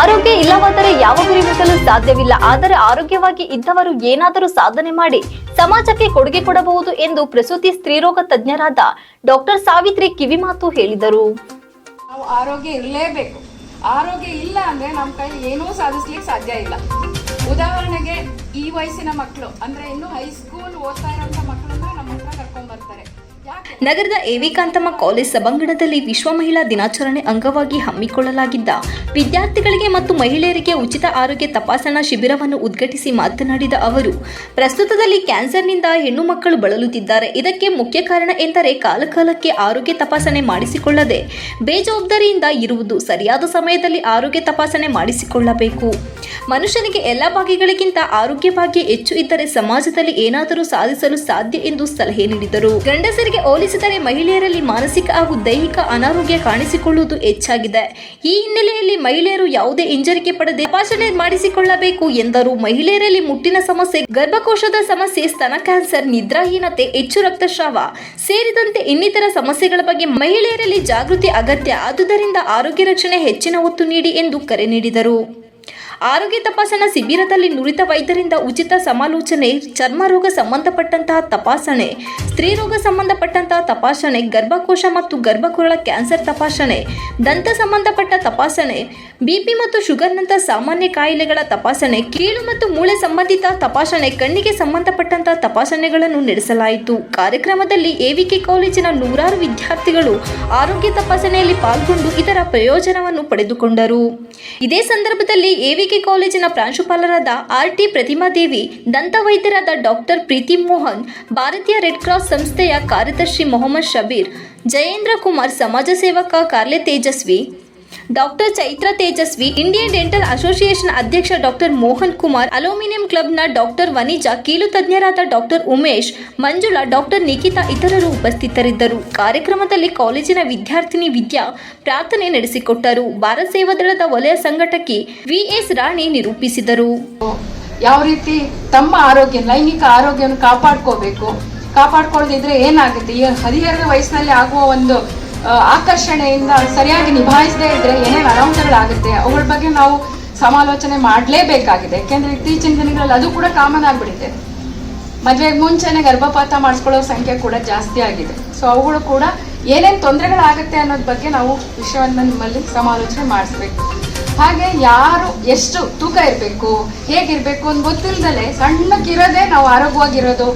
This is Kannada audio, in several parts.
ಆರೋಗ್ಯ ಇಲ್ಲವಾದರೆ ಯಾವ ಗುರಿ ಮುಟ್ಟಲು ಸಾಧ್ಯವಿಲ್ಲ. ಆದರೆ ಆರೋಗ್ಯವಾಗಿ ಇದ್ದವರು ಏನಾದರೂ ಸಾಧನೆ ಮಾಡಿ ಸಮಾಜಕ್ಕೆ ಕೊಡುಗೆ ಕೊಡಬಹುದು ಎಂದು ಪ್ರಸೂತಿ ಸ್ತ್ರೀರೋಗ ತಜ್ಞರಾದ ಡಾಕ್ಟರ್ ಸಾವಿತ್ರಿ ಕಿವಿಮಾತು ಹೇಳಿದರು. ಆರೋಗ್ಯ ಇರಲೇಬೇಕು. ಆರೋಗ್ಯ ಇಲ್ಲ ಅಂದ್ರೆ ನಮ್ಮ ಕೈ ಏನೂ ಸಾಧಿಸ್ಲಿಕ್ಕೆ ಸಾಧ್ಯ ಇಲ್ಲ. ಉದಾಹರಣೆಗೆ ಈ ವಯಸ್ಸಿನ ಮಕ್ಕಳು, ಅಂದ್ರೆ ಇನ್ನು ಹೈಸ್ಕೂಲ್ ಓದ್ತಾ ಇರೋಂಥ ಮಕ್ಕಳನ್ನ ನಮ್ಮ ಹತ್ರ ಕರ್ಕೊಂಡ್ ನಗರದ ಎವಿಕಾಂತಮ್ಮ ಕಾಲೇಜ್ ಸಭಾಂಗಣದಲ್ಲಿ ವಿಶ್ವ ಮಹಿಳಾ ದಿನಾಚರಣೆ ಅಂಗವಾಗಿ ಹಮ್ಮಿಕೊಳ್ಳಲಾಗಿದ್ದ ವಿದ್ಯಾರ್ಥಿಗಳಿಗೆ ಮತ್ತು ಮಹಿಳೆಯರಿಗೆ ಉಚಿತ ಆರೋಗ್ಯ ತಪಾಸಣಾ ಶಿಬಿರವನ್ನು ಉದ್ಘಾಟಿಸಿ ಮಾತನಾಡಿದ ಅವರು, ಪ್ರಸ್ತುತದಲ್ಲಿ ಕ್ಯಾನ್ಸರ್ನಿಂದ ಹೆಣ್ಣು ಮಕ್ಕಳು ಬಳಲುತ್ತಿದ್ದಾರೆ. ಇದಕ್ಕೆ ಮುಖ್ಯ ಕಾರಣ ಎಂದರೆ ಕಾಲಕಾಲಕ್ಕೆ ಆರೋಗ್ಯ ತಪಾಸಣೆ ಮಾಡಿಸಿಕೊಳ್ಳದೆ ಬೇಜವಾಬ್ದಾರಿಯಿಂದ ಇರುವುದು. ಸರಿಯಾದ ಸಮಯದಲ್ಲಿ ಆರೋಗ್ಯ ತಪಾಸಣೆ ಮಾಡಿಸಿಕೊಳ್ಳಬೇಕು. ಮನುಷ್ಯನಿಗೆ ಎಲ್ಲ ಭಾಗ್ಯಗಳಿಗಿಂತ ಆರೋಗ್ಯ ಭಾಗ್ಯ ಹೆಚ್ಚು ಇದ್ದರೆ ಸಮಾಜದಲ್ಲಿ ಏನಾದರೂ ಸಾಧಿಸಲು ಸಾಧ್ಯ ಎಂದು ಸಲಹೆ ನೀಡಿದರು. ಗಂಡಸರಿಗೆ ಹೋಲಿಸಿದರೆ ಮಹಿಳೆಯರಲ್ಲಿ ಮಾನಸಿಕ ಹಾಗೂ ದೈಹಿಕ ಅನಾರೋಗ್ಯ ಕಾಣಿಸಿಕೊಳ್ಳುವುದು ಹೆಚ್ಚಾಗಿದೆ. ಈ ಹಿನ್ನೆಲೆಯಲ್ಲಿ ಮಹಿಳೆಯರು ಯಾವುದೇ ಹಿಂಜರಿಕೆ ಪಡದೆ ತಪಾಸಣೆ ಮಾಡಿಸಿಕೊಳ್ಳಬೇಕು ಎಂದರು. ಮಹಿಳೆಯರಲ್ಲಿ ಮುಟ್ಟಿನ ಸಮಸ್ಯೆ, ಗರ್ಭಕೋಶದ ಸಮಸ್ಯೆ, ಸ್ತನ ಕ್ಯಾನ್ಸರ್, ನಿದ್ರಾಹೀನತೆ, ಹೆಚ್ಚು ರಕ್ತಸ್ರಾವ ಸೇರಿದಂತೆ ಇನ್ನಿತರ ಸಮಸ್ಯೆಗಳ ಬಗ್ಗೆ ಮಹಿಳೆಯರಲ್ಲಿ ಜಾಗೃತಿ ಅಗತ್ಯ. ಆದುದರಿಂದ ಆರೋಗ್ಯ ರಕ್ಷಣೆ ಹೆಚ್ಚಿನ ಒತ್ತು ನೀಡಿ ಎಂದು ಕರೆ ನೀಡಿದರು. ಆರೋಗ್ಯ ತಪಾಸಣಾ ಶಿಬಿರದಲ್ಲಿ ನುರಿತ ವೈದ್ಯರಿಂದ ಉಚಿತ ಸಮಾಲೋಚನೆ, ಚರ್ಮ ರೋಗ ಸಂಬಂಧಪಟ್ಟಂತಹ ತಪಾಸಣೆ ಸ್ತ್ರೀರೋಗ ಸಂಬಂಧಪಟ್ಟಂತಹ ತಪಾಸಣೆ, ಗರ್ಭಕೋಶ ಮತ್ತು ಗರ್ಭಕುರಳ ಕ್ಯಾನ್ಸರ್ ತಪಾಸಣೆ, ದಂತ ಸಂಬಂಧಪಟ್ಟ ತಪಾಸಣೆ ಬಿಪಿ ಮತ್ತು ಶುಗರ್ನಂತಹ ಸಾಮಾನ್ಯ ಕಾಯಿಲೆಗಳ ತಪಾಸಣೆ, ಕೀಳು ಮತ್ತು ಮೂಳೆ ಸಂಬಂಧಿತ ತಪಾಸಣೆ, ಕಣ್ಣಿಗೆ ಸಂಬಂಧಪಟ್ಟಂತಹ ತಪಾಸಣೆಗಳನ್ನು ನಡೆಸಲಾಯಿತು. ಕಾರ್ಯಕ್ರಮದಲ್ಲಿ ಎವಿಕೆ ಕಾಲೇಜಿನ ನೂರಾರು ವಿದ್ಯಾರ್ಥಿಗಳು ಆರೋಗ್ಯ ತಪಾಸಣೆಯಲ್ಲಿ ಪಾಲ್ಗೊಂಡು ಇದರ ಪ್ರಯೋಜನವನ್ನು ಪಡೆದುಕೊಂಡರು. ಇದೇ ಸಂದರ್ಭದಲ್ಲಿ ಎವಿಕೆ ಕಾಲೇಜಿನ ಪ್ರಾಂಶುಪಾಲರಾದ ಆರ್ ಟಿ ಪ್ರತಿಮಾದೇವಿ ದಂತ ವೈದ್ಯರಾದ ಡಾಕ್ಟರ್ ಪ್ರೀತಿ ಮೋಹನ್, ಭಾರತೀಯ ರೆಡ್ ಕ್ರಾಸ್ ಸಂಸ್ಥೆಯ ಕಾರ್ಯದರ್ಶಿ ಮೊಹಮ್ಮದ್ ಶಬೀರ್, ಜಯೇಂದ್ರ ಕುಮಾರ್ ಸಮಾಜ ಸೇವಕ Karle Tejaswi doctor Chaitra Tejaswi Indian dental association ಅಧ್ಯಕ್ಷ ಡಾಕ್ಟರ್ ಮೋಹನ್ ಕುಮಾರ್ ಅಲ್ಯೂಮಿನಿಯಂ ಕ್ಲಬ್ನ ಡಾಕ್ಟರ್ ವನಿಜಾ ಕೀಲು ತಜ್ಞರಾದ ಡಾಕ್ಟರ್ ಉಮೇಶ್ ಮಂಜುಳಾ ಡಾಕ್ಟರ್ ನಿಖಿತಾ ಇತರರು ಉಪಸ್ಥಿತರಿದ್ದರು. ಕಾರ್ಯಕ್ರಮದಲ್ಲಿ ಕಾಲೇಜಿನ ವಿದ್ಯಾರ್ಥಿನಿ ವಿದ್ಯಾ ಪ್ರಾರ್ಥನೆ ನಡೆಸಿಕೊಟ್ಟರು. ಭಾರತ ಸೇವಾದಳದ ವಲಯ ಸಂಘಟಕಿ ವಿಎಸ್ ರಾಣಿ ನಿರೂಪಿಸಿದರು. ಯಾವ ರೀತಿ ತಮ್ಮ ಆರೋಗ್ಯ, ಲೈಂಗಿಕ ಆರೋಗ್ಯವನ್ನು ಕಾಪಾಡ್ಕೋಬೇಕು? ಕಾಪಾಡ್ಕೊಳ್ಳದಿದ್ರೆ ಏನಾಗುತ್ತೆ? ಈ ವಯಸ್ಸಿನಲ್ಲಿ ಆಗುವ ಒಂದು ಆಕರ್ಷಣೆಯಿಂದ ಸರಿಯಾಗಿ ನಿಭಾಯಿಸದೇ ಇದ್ರೆ ಏನೇನು ಅನಾಹುತಗಳಾಗುತ್ತೆ ಅವುಗಳ ಬಗ್ಗೆ ನಾವು ಸಮಾಲೋಚನೆ ಮಾಡಲೇಬೇಕಾಗಿದೆ. ಯಾಕೆಂದ್ರೆ ಇತ್ತೀಚಿನ ದಿನಗಳಲ್ಲಿ ಅದು ಕೂಡ ಕಾಮನ್ ಆಗ್ಬಿಟ್ಟಿದೆ ಮದುವೆಗೆ ಮುಂಚೆನೆ ಗರ್ಭಪಾತ ಮಾಡಿಸ್ಕೊಳ್ಳೋ ಸಂಖ್ಯೆ ಕೂಡ ಜಾಸ್ತಿ ಆಗಿದೆ. ಸೊ ಅವುಗಳು ಕೂಡ ಏನೇನು ತೊಂದರೆಗಳಾಗುತ್ತೆ ಅನ್ನೋದ್ ಬಗ್ಗೆ ನಾವು ವಿಷಯವನ್ನು ನಿಮ್ಮಲ್ಲಿ ಸಮಾಲೋಚನೆ ಮಾಡಿಸ್ಬೇಕು. ಹಾಗೆ ಯಾರು ಎಷ್ಟು ತೂಕ ಇರಬೇಕು, ಹೇಗಿರ್ಬೇಕು ಅಂತ ಗೊತ್ತಿಲ್ದಲೆ ಸಣ್ಣಕ್ಕಿರೋದೇ ನಾವು ಆರೋಗ್ಯವಾಗಿರೋದು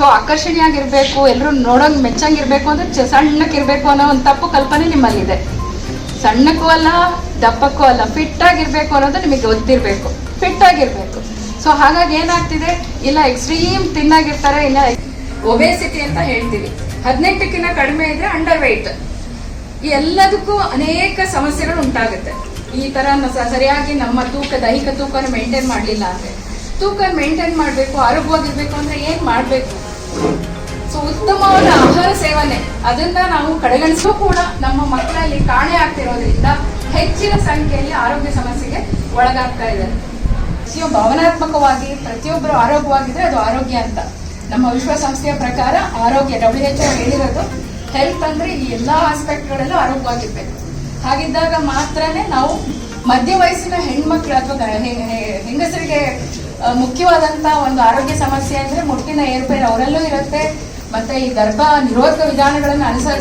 ಸೊ ಆಕರ್ಷಣೀಯಾಗಿರ್ಬೇಕು ಎಲ್ಲರೂ ನೋಡೋಂಗೆ ಮೆಚ್ಚಂಗಿರ್ಬೇಕು ಅಂದ್ರೆ ಚ- ಸಣ್ಣಕ್ಕಿರ್ಬೇಕು ಅನ್ನೋ ಒಂದು ತಪ್ಪು ಕಲ್ಪನೆ ನಿಮ್ಮಲ್ಲಿದೆ. ಸಣ್ಣಕ್ಕೂ ಅಲ್ಲ, ದಪ್ಪಕ್ಕೂ ಅಲ್ಲ ಫಿಟ್ ಆಗಿರ್ಬೇಕು ಅನ್ನೋದು ನಿಮಗೆ ಗೊತ್ತಿರಬೇಕು. ಫಿಟ್ ಆಗಿರ್ಬೇಕು ಸೊ ಹಾಗಾಗಿ ಏನಾಗ್ತಿದೆ? ಇಲ್ಲ, ಎಕ್ಸ್ಟ್ರೀಮ್ ತಿನ್ನಾಗಿರ್ತಾರೆ, ಇಲ್ಲ, ಒಬೇಸಿಟಿ ಅಂತ ಹೇಳ್ತೀವಿ. ಹದಿನೆಂಟಕ್ಕಿಂತ ಕಡಿಮೆ ಇದ್ರೆ ಅಂಡರ್ ವೆಯ್ಟ್ ಈ ಎಲ್ಲದಕ್ಕೂ ಅನೇಕ ಸಮಸ್ಯೆಗಳು ಉಂಟಾಗುತ್ತೆ. ಈ ತರ ಸರಿಯಾಗಿ ನಮ್ಮ ತೂಕ, ದೈಹಿಕ ತೂಕನ ಮೇಂಟೈನ್ ಮಾಡಲಿಲ್ಲ ಅಂದ್ರೆ. ತೂಕ ಮೇಂಟೈನ್ ಮಾಡಬೇಕು, ಆರೋಗ್ಯವಾಗಿರ್ಬೇಕು ಅಂದ್ರೆ ಏನ್ ಮಾಡಬೇಕು? ಸೊ ಉತ್ತಮವಾದ ಆಹಾರ ಸೇವನೆ. ಅದನ್ನ ನಾವು ಕಡೆಗಣಿಸೋ ಕೂಡ ನಮ್ಮ ಮಕ್ಕಳಲ್ಲಿ ಕಾಣೆ ಆಗ್ತಿರೋದ್ರಿಂದ ಹೆಚ್ಚಿನ ಸಂಖ್ಯೆಯಲ್ಲಿ ಆರೋಗ್ಯ ಸಮಸ್ಯೆಗೆ ಒಳಗಾಗ್ತಾ ಇದ್ದಾರೆ ಪ್ರತಿಯೊಬ್ಬ ಭಾವನಾತ್ಮಕವಾಗಿ ಪ್ರತಿಯೊಬ್ಬರು ಆರೋಗ್ಯವಾಗಿದ್ರೆ ಅದು ಆರೋಗ್ಯ ಅಂತ. ನಮ್ಮ ವಿಶ್ವಸಂಸ್ಥೆಯ ಪ್ರಕಾರ ಆರೋಗ್ಯ ಡಬ್ಲ್ಯೂ ಎಚ್ ಹೇಳಿರೋದು ಹೆಲ್ತ್ ಅಂದ್ರೆ ಈ ಎಲ್ಲಾ ಆಸ್ಪೆಕ್ಟ್ಗಳಲ್ಲೂ ಆರೋಗ್ಯವಾಗಿರ್ಬೇಕು. ಹಾಗಿದ್ದಾಗ ಮಾತ್ರನೇ ನಾವು ಮಧ್ಯ ವಯಸ್ಸಿನ ಹೆಣ್ಮಕ್ಳು ಅಥವಾ ಹೆಂಗಸರಿಗೆ ಮುಖ್ಯವಾದಂತ ಒಂದು ಆರೋಗ್ಯ ಸಮಸ್ಯೆ ಅಂದ್ರೆ ಮುಟ್ಟಿನ ಏರ್ಪೇರ್ ಅವರಲ್ಲೂ ಇರುತ್ತೆ. ಮತ್ತೆ ಈ ಗರ್ಭ ನಿರೋಧಕ ವಿಧಾನಗಳನ್ನು ಅನುಸರಿಸಿ